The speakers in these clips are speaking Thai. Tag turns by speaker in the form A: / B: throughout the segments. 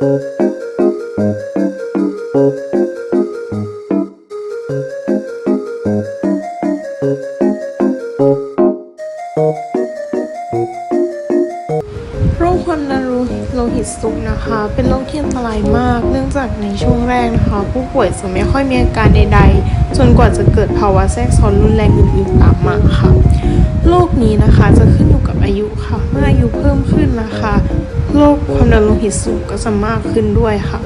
A: โรคความดันโลหิตสูงนะคะ เป็นโรคที่อันตรายมาก เนื่องจากในช่วงแรกนะคะ ผู้ป่วยจะไม่ค่อยมีอาการใด ๆ จนกว่าจะเกิดภาวะแทรกซ้อนรุนแรงอื่นๆตามมาค่ะ โรคนี้นะคะจะขึ้นอยู่กับอายุค่ะ เมื่ออายุเพิ่มขึ้นนะคะ ความดันโลหิตสูงก็จะมากขึ้นด้วยค่ะ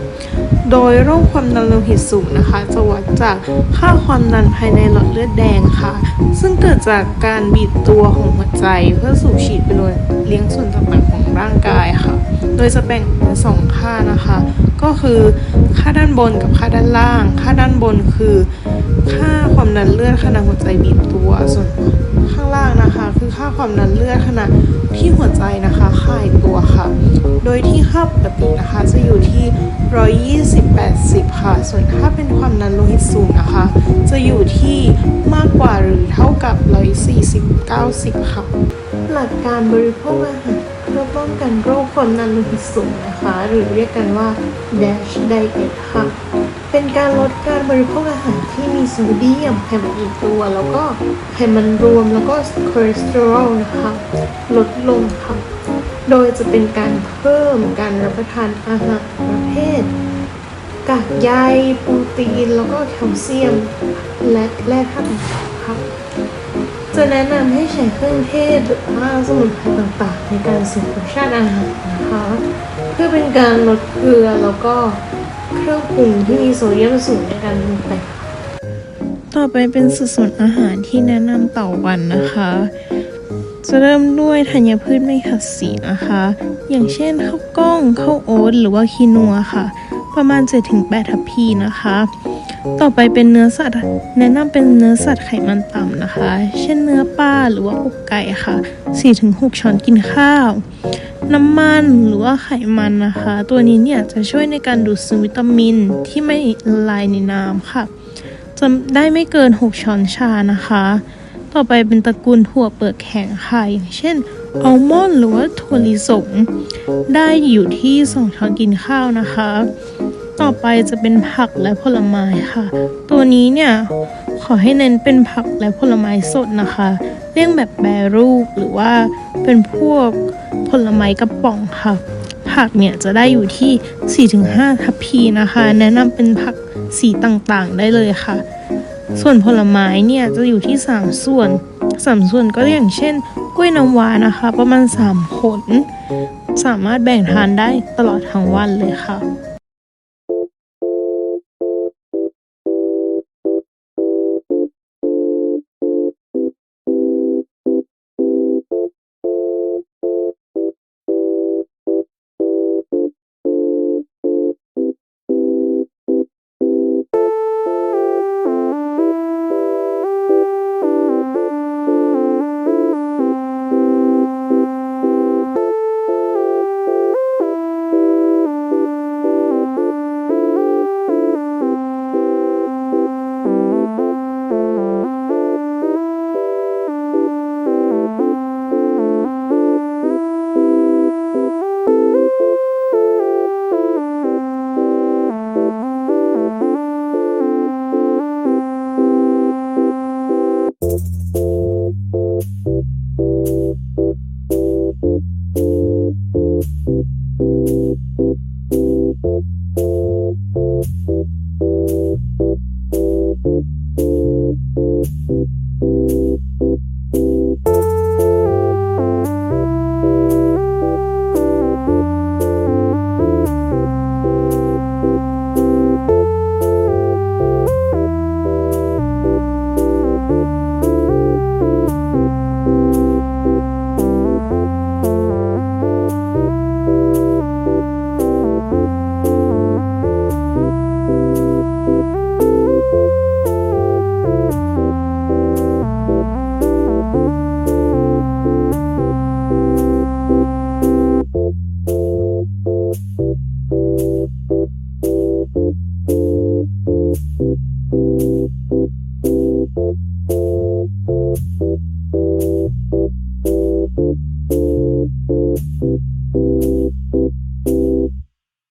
A: โดยโรคความดันโลหิตสูงนะคะจะวัดจากค่าความดันภายในหลอดเลือดแดงค่ะ ซึ่งเกิดจากการบีบตัวของหัวใจเพื่อสูบฉีดไปเลี้ยงส่วนต่างๆของร่างกายค่ะ โดยจะแบ่งเป็นสองค่านะคะ ก็คือค่าด้านบนกับค่าด้านล่าง ค่าด้านบนคือ ค่าความดันเลือดขณะหัวใจบีบตัวส่วน ล่างนะคะ คือค่าความดันเลือดขณะที่หัวใจนะคะคลายตัวค่ะ โดยที่ค่าปกตินะคะจะอยู่ที่ 120 80 ค่ะ ส่วนถ้าเป็นความดันโลหิตสูงนะคะ จะอยู่ที่มากกว่าหรือเท่ากับ 140 90 ค่ะ หลักการบริโภคอาหารเพื่อป้องกันโรคความดันโลหิตสูงนะคะ หรือเรียกกันว่า DASH diet ค่ะ เป็นการลดการบริโภคอาหารที่มีโซเดียมไขมันอิ่มตัว แล้วก็ไขมันรวมแล้วก็คอเลสเตอรอลนะคะลดลงค่ะโดยจะเป็นการเพิ่มการรับประทานอาหารประเภทกากใยโปรตีน แล้วก็แคลเซียม และแร่ธาตุต่างๆค่ะจะแนะนำให้ใช้เครื่องเทศหรือว่าสมุนไพรต่างๆ ในการเสริมรสชาติอาหารนะคะ เพื่อเป็นการลดเกลือแล้วก็ เครื่องปรุงที่มีโซเดียมสูงในการปรุงแต่งต่อไปเป็นสัดส่วนอาหารที่แนะนำต่อวันนะคะ จะเริ่มด้วยธัญพืชไม่ขัดสีนะคะ อย่างเช่นข้าวกล้องข้าวโอ๊ตหรือว่าคีนัวค่ะ ประมาณ 7-8 ทัพพีนะคะ ต่อไปเป็นเนื้อสัตว์แนะนำเป็นเนื้อสัตว์ไขมันต่ำนะคะ เช่นเนื้อปลาหรือว่าอกไก่ค่ะ 4-6 ช้อนกินข้าว น้ำมันหรือว่าไขมันนะคะ ตัวนี้เนี่ยจะช่วยในการดูดซึมวิตามินที่ไม่ละลายในน้ำค่ะจะได้ไม่เกิน 6 ช้อนชานะคะ ต่อไปเป็นตระกูลถั่วเปลือกแข็งค่ะอย่างเช่นอัลมอนด์หรือว่าถั่วลิสงได้อยู่ที่ 2 ช้อนกินข้าวนะคะ ต่อไปจะเป็นผักและผลไม้ค่ะ ตัวนี้เนี่ยขอให้เน้นเป็นผักและผลไม้สดนะคะ เลี่ยงแบบแปรรูปหรือว่าเป็นพวกผลไม้กระป๋องค่ะ ผักเนี่ยจะได้อยู่ที่ 4-5 ทัพพีนะคะ แนะนำเป็นผักสีต่างๆ ได้เลยค่ะ ส่วนผลไม้เนี่ยจะอยู่ที่ 3 ส่วน 3 ส่วนก็อย่างเช่น กล้วยน้ำว้านะคะ ประมาณ 3 ผล สามารถแบ่งทานได้ตลอดทั้งวันเลยค่ะ